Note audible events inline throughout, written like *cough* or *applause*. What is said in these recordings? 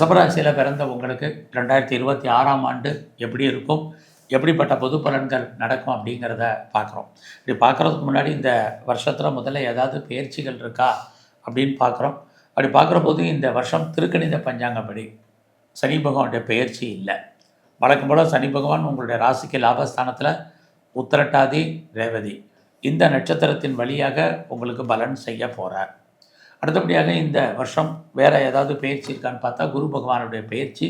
ரிஷபராசியில் பிறந்த உங்களுக்கு ரெண்டாயிரத்தி இருபத்தி ஆறாம் ஆண்டு எப்படி இருக்கும்? எப்படிப்பட்ட பொது பலன்கள் நடக்கும் அப்படிங்கிறத பார்க்குறோம். இப்படி பார்க்குறதுக்கு முன்னாடி இந்த வருஷத்தில் முதல்ல ஏதாவது பயிற்சிகள் இருக்கா அப்படின்னு பார்க்குறோம். அப்படி பார்க்குற போது இந்த வருஷம் திருக்கணித பஞ்சாங்கப்படி சனி பகவானுடைய பெயர்ச்சி இல்லை. வழக்கம் போல் சனி பகவான் உங்களுடைய ராசிக்கு லாபஸ்தானத்தில் உத்திரட்டாதி ரேவதி. இந்த நட்சத்திரத்தின் வழியாக உங்களுக்கு பலன் செய்ய போகிறார் அடுத்தபடியாக இந்த வருஷம் வேறு ஏதாவது பயிற்சி இருக்கான்னு பார்த்தா குரு பகவானுடைய பயிற்சி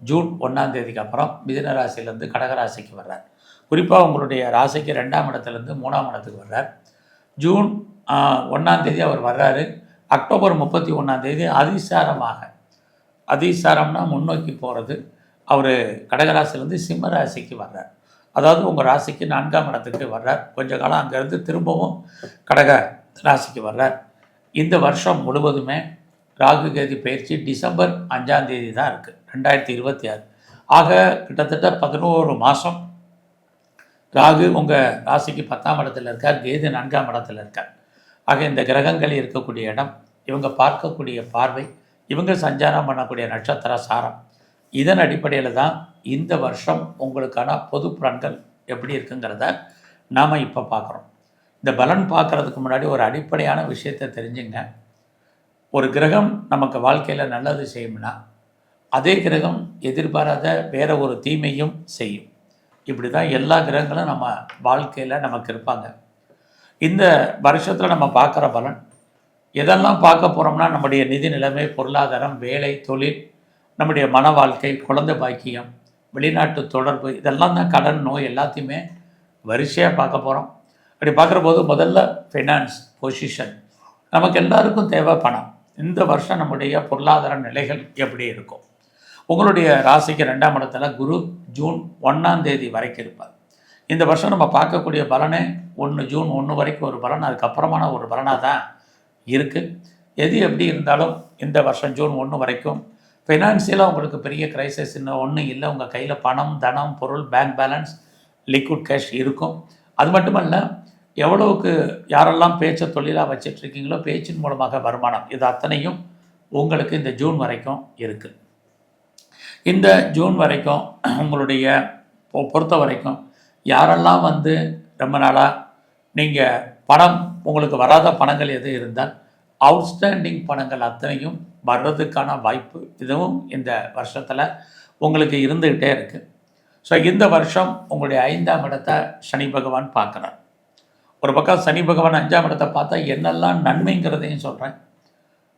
ஜூன் ஒன்றாம் தேதிக்கு அப்புறம் மிதுன ராசியிலேருந்து கடக ராசிக்கு வர்றார். குறிப்பாக உங்களுடைய ராசிக்கு ரெண்டாம் இடத்துலேருந்து மூணாம் இடத்துக்கு வர்றார். ஜூன் ஒன்றாம் தேதி அவர் வர்றாரு. அக்டோபர் முப்பத்தி ஒன்றாம் தேதி அதிசாரமாக அதிசாரம்னா முன்னோக்கி போகிறது அவர் கடகராசிலேருந்து சிம்ம ராசிக்கு வர்றார். அதாவது உங்கள் ராசிக்கு நான்காம் இடத்துக்கு வர்றார். கொஞ்ச காலம் அங்கேருந்து திரும்பவும் கடக ராசிக்கு வர்றார். இந்த வருஷம் முழுவதுமே ராகு கேது பயிற்சி டிசம்பர் அஞ்சாம் தேதி தான் இருக்குது ரெண்டாயிரத்தி இருபத்தி ஆறு. ஆக கிட்டத்தட்ட பதினோரு மாதம் ராகு உங்கள் ராசிக்கு பத்தாம் இடத்துல இருக்கார் கேது நான்காம் இடத்துல இருக்கார். ஆக இந்த கிரகங்கள் இருக்கக்கூடிய இடம் இவங்க பார்க்கக்கூடிய பார்வை இவங்க சஞ்சாரம் பண்ணக்கூடிய நட்சத்திர சாரம் இதன் அடிப்படையில் தான் இந்த வருஷம் உங்களுக்கான பொது புலன்கள் எப்படி இருக்குங்கிறத நாம் இப்போ பார்க்குறோம். இந்த பலன் பார்க்குறதுக்கு முன்னாடி ஒரு அடிப்படையான விஷயத்தை தெரிஞ்சுங்க. ஒரு கிரகம் நமக்கு வாழ்க்கையில் நல்லது செய்யும்னா அதே கிரகம் எதிர்பாராத வேற ஒரு தீமையும் செய்யும். இப்படி தான் எல்லா கிரகங்களும் நம்ம வாழ்க்கையில் நமக்கு இருப்பாங்க. இந்த வருஷத்தில் நம்ம பார்க்குற பலன் எதெல்லாம் பார்க்க போகிறோம்னா நம்முடைய நிதி நிலைமை பொருளாதாரம் வேலை தொழில் நம்முடைய மன வாழ்க்கை குழந்தை பாக்கியம் வெளிநாட்டு தொடர்பு இதெல்லாம் தான் கடன் நோய் எல்லாத்தையுமே வரிசையாக பார்க்க போகிறோம் அப்படி பார்க்குற போது முதல்ல ஃபைனான்ஸ் பொசிஷன் நமக்கு எல்லாருக்கும் தேவை பணம். இந்த வருஷம் நம்முடைய பொருளாதார நிலைகள் எப்படி இருக்கும்? உங்களுடைய ராசிக்கு ரெண்டாம் இடத்துல குரு ஜூன் ஒன்றாம் தேதி வரைக்கும் இருப்பார். இந்த வருஷம் நம்ம பார்க்கக்கூடிய பலனே ஒன்று ஜூன் ஒன்று வரைக்கும் ஒரு பலன் அதுக்கப்புறமான ஒரு பலனாக தான் இருக்குது எது எப்படி இருந்தாலும் இந்த வருஷம் ஜூன் ஒன்று வரைக்கும் ஃபினான்சியலாக உங்களுக்கு பெரிய கிரைசிஸ் இன்னும் ஒன்றும் இல்லை. உங்கள் கையில் பணம் தனம் பொருள் பேங்க் பேலன்ஸ் லிக்விட் கேஷ் இருக்கும். அது மட்டுமல்ல எவ்வளவுக்கு யாரெல்லாம் பேச்சை தொழிலாக வச்சிட்ருக்கீங்களோ பேச்சின் மூலமாக வருமானம் இது அத்தனையும் உங்களுக்கு இந்த ஜூன் வரைக்கும் இருக்குது இந்த ஜூன் வரைக்கும் *clears throat* உங்களுடைய பொ- பொறுத்த வரைக்கும் யாரெல்லாம் வந்து ரொம்ப நாளாக நீங்கள் பணம் உங்களுக்கு வராத பணங்கள் எது இருந்தால் அவுட்ஸ்டாண்டிங் பணங்கள் அத்தனையும் வர்றதுக்கான வாய்ப்பு இதுவும் இந்த வருஷத்தில் உங்களுக்கு இருந்துக்கிட்டே இருக்குது ஸோ இந்த வருஷம் உங்களுடைய ஐந்தாம் இடத்தை சனி பகவான் பார்க்குறார். ஒரு பக்கம் சனி பகவான் அஞ்சாம் இடத்தை பார்த்தா என்னெல்லாம் நன்மைங்கிறதையும் சொல்கிறேன்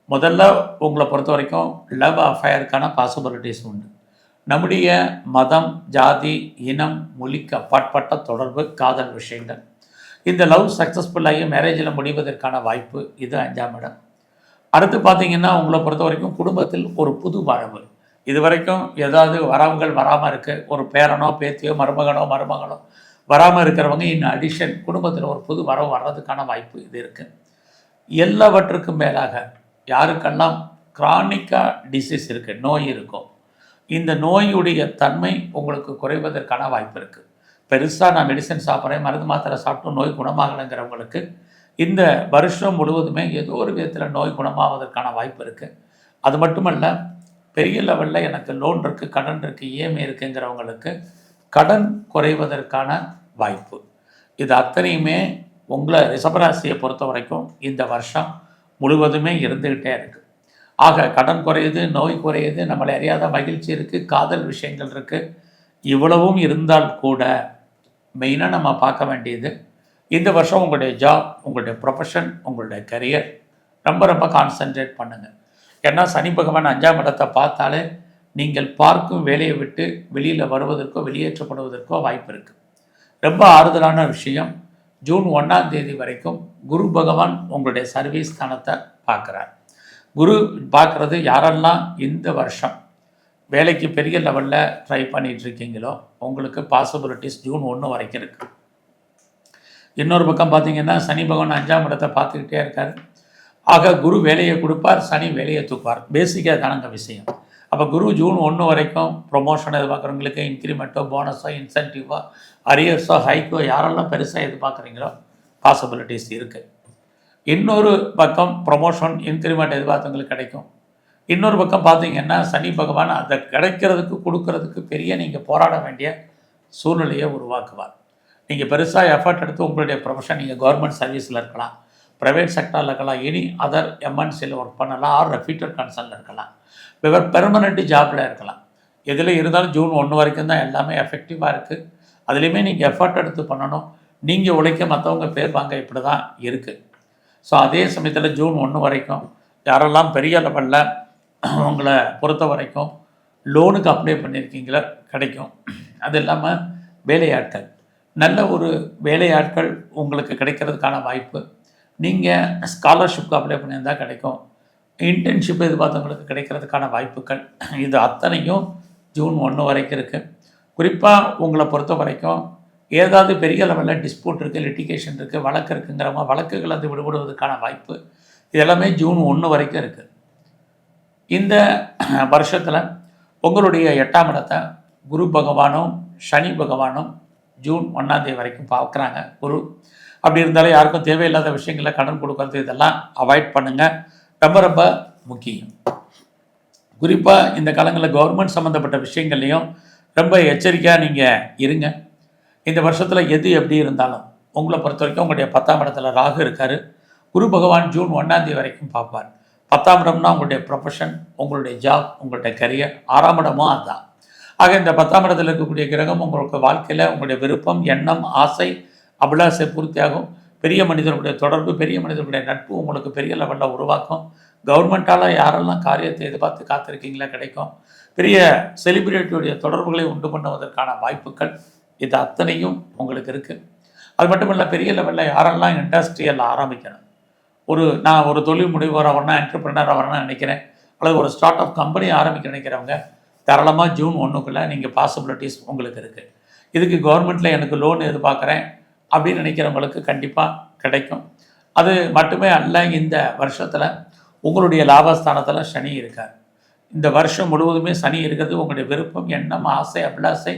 முதல்ல உங்களை பொறுத்த வரைக்கும் லவ் அஃபயருக்கான பாசிபிலிட்டிஸ் உண்டு. நம்முடைய மதம் ஜாதி இனம் மொழிக்கு அப்பாற்பட்ட தொடர்பு காதல் விஷயங்கள். இந்த லவ் சக்ஸஸ்ஃபுல்லாகி மேரேஜில் முடிவதற்கான வாய்ப்பு இது அஞ்சாம் இடம். அடுத்து பார்த்தீங்கன்னா உங்களை பொறுத்த வரைக்கும் குடும்பத்தில் ஒரு புது வாழ்வு. இது வரைக்கும் ஏதாவது வரவுகள் வராமல் இருக்குது ஒரு பேரனோ பேத்தியோ மருமகனோ மருமகனோ வராமல் இருக்கிறவங்க இன்னும் அடிஷன் குடும்பத்தில் ஒரு புது வரவு வர்றதுக்கான வாய்ப்பு இது இருக்குது எல்லாவற்றுக்கும் மேலாக யாருக்கெல்லாம் கிரானிக்காக டிசீஸ் இருக்குது நோய் இருக்கும் இந்த நோயுடைய தன்மை உங்களுக்கு குறைவதற்கான வாய்ப்பு இருக்குது பெருசாக நான் மெடிசன் சாப்பிட்றேன் மருந்து மாத்திரை சாப்பிட்டும் நோய் குணமாகலைங்கிறவங்களுக்கு இந்த வருஷம் முழுவதுமே ஏதோ ஒரு விதத்தில் நோய் குணமாவதற்கான வாய்ப்பு இருக்குது அது மட்டுமல்ல பெரிய லெவலில் எனக்கு லோன் இருக்குது கடன் இருக்குது இஎம்ஐ இருக்குங்கிறவங்களுக்கு கடன் குறைவதற்கான வாய்ப்பு. இது அத்தனையுமே உங்களை ரிஷபராசியை பொறுத்த வரைக்கும் இந்த வருஷம் முழுவதுமே இருந்துக்கிட்டே இருக்குது ஆக கடன் குறையுது நோய் குறையுது நம்மளை அறியாத மகிழ்ச்சி இருக்குது காதல் விஷயங்கள் இருக்குது இவ்வளவும் இருந்தால் கூட மெயினாக நம்ம பார்க்க வேண்டியது இந்த வருஷம் உங்களுடைய ஜாப் உங்களுடைய ப்ரொஃபஷன் உங்களுடைய கரியர் ரொம்ப ரொம்ப கான்சென்ட்ரேட் பண்ணுங்கள் ஏன்னா சனி பகவான் அஞ்சாம் இடத்தை பார்த்தாலே நீங்கள் பார்க்கும் வேலையை விட்டு வெளியில் வருவதற்கோ வெளியேற்றப்படுவதற்கோ வாய்ப்பு இருக்குது ரொம்ப ஆறுதலான விஷயம். ஜூன் ஒன்றாம் தேதி வரைக்கும் குரு பகவான் உங்களுடைய சர்வீஸ் ஸ்தானத்தை பார்க்குறார். குரு பார்க்குறது யாரெல்லாம் இந்த வருஷம் வேலைக்கு பெரிய லெவலில் ட்ரை பண்ணிகிட்ருக்கீங்களோ உங்களுக்கு பாசிபிலிட்டிஸ் ஜூன் ஒன்று வரைக்கும் இருக்குது இன்னொரு பக்கம் பார்த்தீங்கன்னா சனி பகவான் அஞ்சாம் இடத்தை பார்த்துக்கிட்டே இருக்கார். ஆக குரு வேலையை கொடுப்பார் சனி வேலையை தூப்பார் பேசிக்காக தானங்க விஷயம். அப்போ குரு ஜூன் ஒன்று வரைக்கும் ப்ரொமோஷன் எதிர்பார்க்குறவங்களுக்கு இன்க்ரிமெண்ட்டோ போனஸோ இன்சென்டிவோ அரியர்ஸோ ஹைக்கோ யாரெல்லாம் பெருசாக எதிர்பார்க்குறீங்களோ பாசிபிலிட்டிஸ் இருக்குது இன்னொரு பக்கம் ப்ரொமோஷன் இன்க்ரிமெண்ட் எதிர்பார்த்தவங்களுக்கு கிடைக்கும். இன்னொரு பக்கம் பார்த்தீங்கன்னா சனி பகவான் அதை கிடைக்கிறதுக்கு கொடுக்கறதுக்கு பெரிய நீங்கள் போராட வேண்டிய சூழ்நிலையை உருவாக்குவார். நீங்கள் பெருசாக எஃபர்ட் எடுத்து உங்களுடைய ப்ரொஃபஷன் நீங்கள் கவர்மெண்ட் சர்வீஸில் இருக்கலாம் ப்ரைவேட் செக்டரில் இருக்கலாம் எனி அதர் எம்என்சியில் ஒர்க் பண்ணலாம் ஆர் ரெஃப்யூட்டர் கன்சர்னில் இருக்கலாம். இவர் பெர்மனண்ட் ஜாபில் இருக்கலாம். எதில் இருந்தாலும் ஜூன் ஒன்று வரைக்கும் தான் எல்லாமே எஃபெக்டிவாக இருக்குது அதுலேயுமே நீங்கள் எஃபர்ட் எடுத்து பண்ணணும். நீங்கள் உழைக்க மற்றவங்க பேர் வாங்க இப்படி தான் இருக்குது ஸோ அதே சமயத்தில் ஜூன் ஒன்று வரைக்கும் யாரெல்லாம் பெரிய லெவலில் உங்களை பொறுத்த வரைக்கும் லோனுக்கு அப்ளை பண்ணியிருக்கீங்களோ கிடைக்கும். அது இல்லாமல் வேலையாட்கள். நல்ல ஒரு வேலையாட்கள் உங்களுக்கு கிடைக்கிறதுக்கான வாய்ப்பு. நீங்கள் ஸ்காலர்ஷிப்க்கு அப்ளை பண்ணியிருந்தால் கிடைக்கும். இன்டர்ன்ஷிப் எதிர்பார்த்தவங்களுக்கு கிடைக்கிறதுக்கான வாய்ப்புகள். இது அத்தனையும் ஜூன் ஒன்று வரைக்கும் இருக்குது குறிப்பாக உங்களை பொறுத்த வரைக்கும் ஏதாவது பெரிய லெவலில் டிஸ்பியூட் இருக்குது லிட்டிகேஷன் இருக்குது வழக்கு இருக்குங்கிறவங்க வழக்குகள் வந்து விடுபடுவதற்கான வாய்ப்பு இதெல்லாமே ஜூன் ஒன்று வரைக்கும் இருக்குது இந்த வருஷத்தில் உங்களுடைய எட்டாம் இடத்தை குரு பகவானும் சனி பகவானும் ஜூன் ஒன்றாந்தேதி வரைக்கும் பார்க்குறாங்க. குரு அப்படி இருந்தாலும் யாருக்கும் தேவையில்லாத விஷயங்களை கடன் கொடுக்கறது இதெல்லாம் அவாய்ட் பண்ணுங்கள் ரொம்ப ரொம்ப முக்கியம். குறிப்பாக இந்த காலங்களில் கவர்மெண்ட் சம்மந்தப்பட்ட விஷயங்கள்லையும் ரொம்ப எச்சரிக்கையாக நீங்கள் இருங்க. இந்த வருஷத்தில் எது எப்படி இருந்தாலும் உங்களை பொறுத்த வரைக்கும் உங்களுடைய பத்தாம் இடத்துல ராகு இருக்கார். குரு பகவான் ஜூன் ஒன்றாந்தேதி வரைக்கும் பார்ப்பார். பத்தாம் இடம்னா உங்களுடைய ப்ரொஃபஷன் உங்களுடைய ஜாப் உங்களுடைய கரியர் ஆறாம் இடமும் அதுதான் ஆக இந்த பத்தாம் இடத்துல இருக்கக்கூடிய கிரகம் உங்களுக்கு வாழ்க்கையில் உங்களுடைய விருப்பம் எண்ணம் ஆசை அபிலாசை பூர்த்தியாகும். பெரிய மனிதனுடைய தொடர்பு பெரிய மனிதனுடைய நட்பு உங்களுக்கு பெரிய லெவலில் உருவாக்கும். கவர்மெண்ட்டால் யாரெல்லாம் காரியத்தை எதிர்பார்த்து காத்திருக்கீங்களா கிடைக்கும். பெரிய செலிபிரிட்டியுடைய தொடர்புகளை உண்டு பண்ணுவதற்கான வாய்ப்புகள் இது அத்தனையும் உங்களுக்கு இருக்குது அது மட்டும் இல்லை பெரிய லெவலில் யாரெல்லாம் இண்டஸ்ட்ரியல் ஆரம்பிக்கணும். ஒரு நான் ஒரு தொழில் முடிவோர் வரணும் என்டர்பிரினர் வரணும்னு நினைக்கிறேன். அல்லது ஒரு ஸ்டார்ட் அப் கம்பெனி ஆரம்பிக்க நினைக்கிறவங்க தாராளமாக ஜூன் ஒன்றுக்குள்ளே நீங்கள் பாசிபிலிட்டிஸ் உங்களுக்கு இருக்குது இதுக்கு கவர்மெண்ட்டில் எனக்கு லோன் எதிர்பார்க்குறேன். அப்படின்னு நினைக்கிறவங்களுக்கு கண்டிப்பாக கிடைக்கும். அது மட்டுமே அல்ல இந்த வருஷத்தில் உங்களுடைய லாபஸ்தானத்தில் சனி இருக்கார். இந்த வருஷம் முழுவதுமே சனி இருக்கிறது உங்களுடைய விருப்பம் எண்ணம் ஆசை அபிலாசை.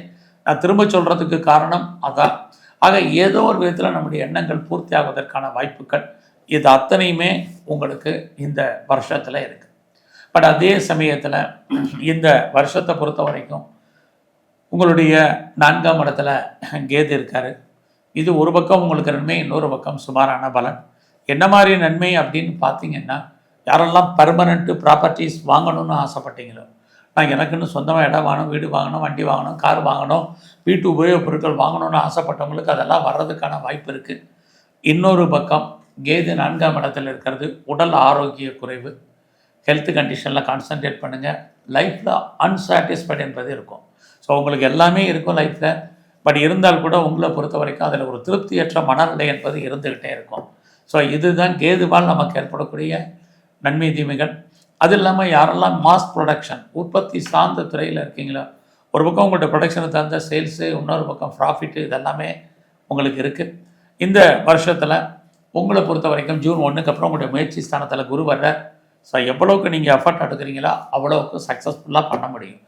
நான் திரும்ப சொல்கிறதுக்கு காரணம் அதான். ஆக ஏதோ ஒரு விதத்தில் நம்முடைய எண்ணங்கள் பூர்த்தி ஆவதற்கான வாய்ப்புகள் இது அத்தனையுமே உங்களுக்கு இந்த வருஷத்தில் இருக்குது பட் அதே சமயத்தில் இந்த வருஷத்தை பொறுத்த வரைக்கும் உங்களுடைய நான்காம் இடத்துல கேது இருக்கார். இது ஒரு பக்கம் உங்களுக்கு நன்மை இன்னொரு பக்கம் சுமாரான பலன். என்ன மாதிரி நன்மை அப்படின்னு பார்த்தீங்கன்னா யாரெல்லாம் பர்மனண்ட்டு ப்ராப்பர்ட்டிஸ் வாங்கணும்னு ஆசைப்பட்டீங்களோ நான் எனக்குன்னு சொந்தமாக இடம் வாங்கணும் வீடு வாங்கணும் வண்டி வாங்கணும் கார் வாங்கணும் வீட்டு உபயோகப் பொருட்கள் வாங்கணும்னு ஆசைப்பட்டவங்களுக்கு அதெல்லாம் வர்றதுக்கான வாய்ப்பு இருக்குது இன்னொரு பக்கம் கேது நான்காம் இடத்துல இருக்கிறது உடல் ஆரோக்கிய குறைவு. ஹெல்த் கண்டிஷனில் கான்சன்ட்ரேட் பண்ணுங்கள் லைஃப்பில் அன்சாட்டிஸ்ஃபைட் என்பது இருக்கும். ஸோ உங்களுக்கு எல்லாமே இருக்கும் லைஃப்பில் பட் இருந்தால் கூட உங்களை பொறுத்த வரைக்கும் அதில் ஒரு திருப்தியற்ற மனநிலை என்பது இருந்துக்கிட்டே இருக்கும். ஸோ இதுதான் கேதுவால் நமக்கு ஏற்படக்கூடிய நன்மை தீமைகள். அது இல்லாமல் யாரெல்லாம் மாஸ் ப்ரொடக்ஷன் உற்பத்தி சார்ந்த துறையில் இருக்கீங்களோ ஒரு பக்கம் உங்கள்கிட்ட ப்ரொடக்ஷனை தகுந்த சேல்ஸு இன்னொரு பக்கம் ப்ராஃபிட்டு இதெல்லாமே உங்களுக்கு இருக்குது இந்த வருஷத்தில் உங்களை பொறுத்த வரைக்கும் ஜூன் ஒன்றுக்கு அப்புறம் உங்களுடைய முயற்சி ஸ்தானத்தில் குரு வர்றார். ஸோ எவ்வளோக்கு நீங்கள் எஃபர்ட் எடுக்கிறீங்களோ அவ்வளோக்கு சக்ஸஸ்ஃபுல்லாக பண்ண முடியும்.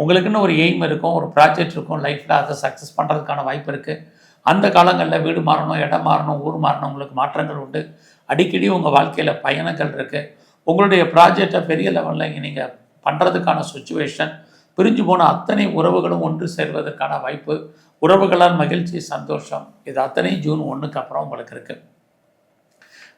உங்களுக்குன்னு ஒரு எய்ம் இருக்கும் ஒரு ப்ராஜெக்ட் இருக்கும் லைஃப்பில் அதை சக்ஸஸ் பண்ணுறதுக்கான வாய்ப்பு இருக்குது அந்த காலங்களில் வீடு மாறணும் இடம் மாறணும் ஊர் மாறணும் உங்களுக்கு மாற்றங்கள் உண்டு. அடிக்கடி உங்கள் வாழ்க்கையில் பயணங்கள் இருக்குது உங்களுடைய ப்ராஜெக்டை பெரிய லெவலில் இங்கே நீங்கள் பண்ணுறதுக்கான சுச்சுவேஷன் பிரிஞ்சு போன அத்தனை உறவுகளும் ஒன்று சேர்வதற்கான வாய்ப்பு. உறவுகளால் மகிழ்ச்சி சந்தோஷம் இது அத்தனை ஜூன் ஒன்றுக்கு அப்புறம் உங்களுக்கு இருக்குது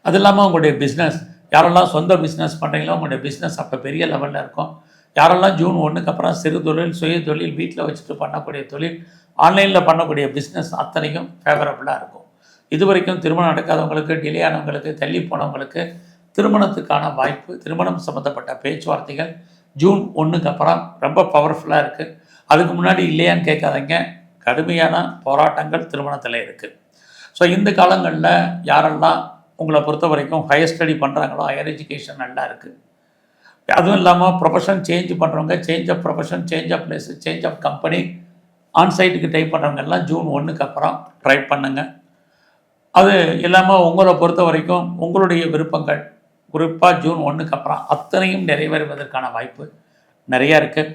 அது இல்லாமல் உங்களுடைய பிஸ்னஸ் யாரெல்லாம் சொந்த பிஸ்னஸ் பண்ணுறீங்களோ உங்களுடைய பிஸ்னஸ் அப்போ பெரிய லெவலில் இருக்கும். யாரெல்லாம் ஜூன் ஒன்றுக்கு அப்புறம் சிறு தொழில் சுய தொழில் வீட்டில் வச்சுட்டு பண்ணக்கூடிய தொழில் ஆன்லைனில் பண்ணக்கூடிய பிஸ்னஸ் அத்தனைக்கும் ஃபேவரபுளாக இருக்கும். இது வரைக்கும் திருமணம் நடக்காதவங்களுக்கு டிலே ஆனவங்களுக்கு தள்ளி போனவங்களுக்கு திருமணத்துக்கான வாய்ப்பு திருமணம் சம்மந்தப்பட்ட பேச்சுவார்த்தைகள் ஜூன் ஒன்றுக்கு அப்புறம் ரொம்ப பவர்ஃபுல்லாக இருக்குது அதுக்கு முன்னாடி இல்லையான்னு கேட்காதீங்க. கடுமையான போராட்டங்கள் திருமணத்தில் இருக்குது ஸோ இந்த காலங்களில் யாரெல்லாம் உங்களை பொறுத்த வரைக்கும் ஹையர் ஸ்டடி பண்ணுறாங்களோ ஹையர் எஜுகேஷன் நல்லா இருக்குது அதுவும் இல்லாமல் ப்ரொஃபஷன் சேஞ்ச் பண்ணுறவங்க change of profession change of place change of company ஆன்சைட்டுக்கு try பண்ணுறவங்க எல்லாம் ஜூன் ஒன்றுக்கு அப்புறம் ட்ரை பண்ணுங்கள் அது இல்லாமல் உங்களை பொறுத்த வரைக்கும் உங்களுடைய விருப்பங்கள் குறிப்பாக ஜூன் ஒன்றுக்கு அப்புறம் அத்தனையும் நிறைவேறுவதற்கான வாய்ப்பு நிறையா இருக்குது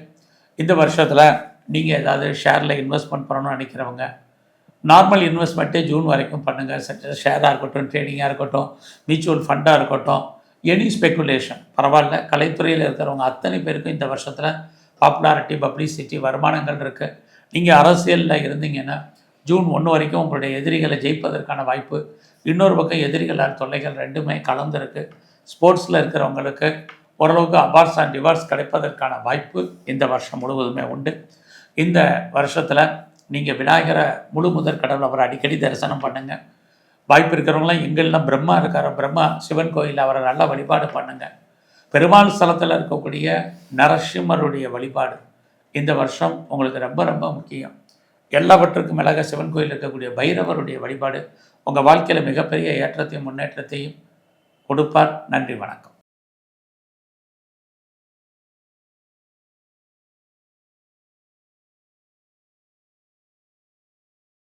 இந்த வருஷத்தில் நீங்கள் ஏதாவது ஷேரில் இன்வெஸ்ட்மெண்ட் பண்ணணும்னு நினைக்கிறவங்க நார்மல் இன்வெஸ்ட்மெண்ட்டே ஜூன் வரைக்கும் பண்ணுங்கள் ஷேராக இருக்கட்டும் ட்ரேடிங்காக இருக்கட்டும் மியூச்சுவல் ஃபண்டாக இருக்கட்டும் எனி ஸ்பெக்குலேஷன் பரவாயில்ல. கலைத்துறையில் இருக்கிறவங்க அத்தனை பேருக்கும் இந்த வருஷத்தில் பாப்புலாரிட்டி பப்ளிசிட்டி வருமானங்கள் இருக்குது நீங்கள் அரசியலில் இருந்தீங்கன்னா ஜூன் ஒன்று வரைக்கும் உங்களுடைய எதிரிகளை ஜெயிப்பதற்கான வாய்ப்பு. இன்னொரு பக்கம் எதிரிகளால் தொல்லைகள் ரெண்டுமே கலந்துருக்கு. ஸ்போர்ட்ஸில் இருக்கிறவங்களுக்கு ஓரளவுக்கு அபார்ஸ் அண்ட் டிவார்ஸ் கிடைப்பதற்கான வாய்ப்பு இந்த வருஷம் முழுவதுமே உண்டு. இந்த வருஷத்தில் நீங்கள் விநாயகரை முழு முதற் கடவுள் அவரை அடிக்கடி தரிசனம் பண்ணுங்கள் வாய்ப்பு இருக்கிறவங்களாம் எங்கெல்லாம் பிரம்மா இருக்காரோ பிரம்மா சிவன் கோயில் அவரை நல்லா வழிபாடு பண்ணுங்கள் பெருமாள் ஸ்தலத்தில் இருக்கக்கூடிய நரசிம்மருடைய வழிபாடு இந்த வருஷம் உங்களுக்கு ரொம்ப ரொம்ப முக்கியம். எல்லாவற்றுக்கும் மேலாக சிவன் கோயில் இருக்கக்கூடிய பைரவருடைய வழிபாடு உங்கள் வாழ்க்கையில் மிகப்பெரிய ஏற்றத்தையும் முன்னேற்றத்தையும் கொடுப்பார். நன்றி வணக்கம்.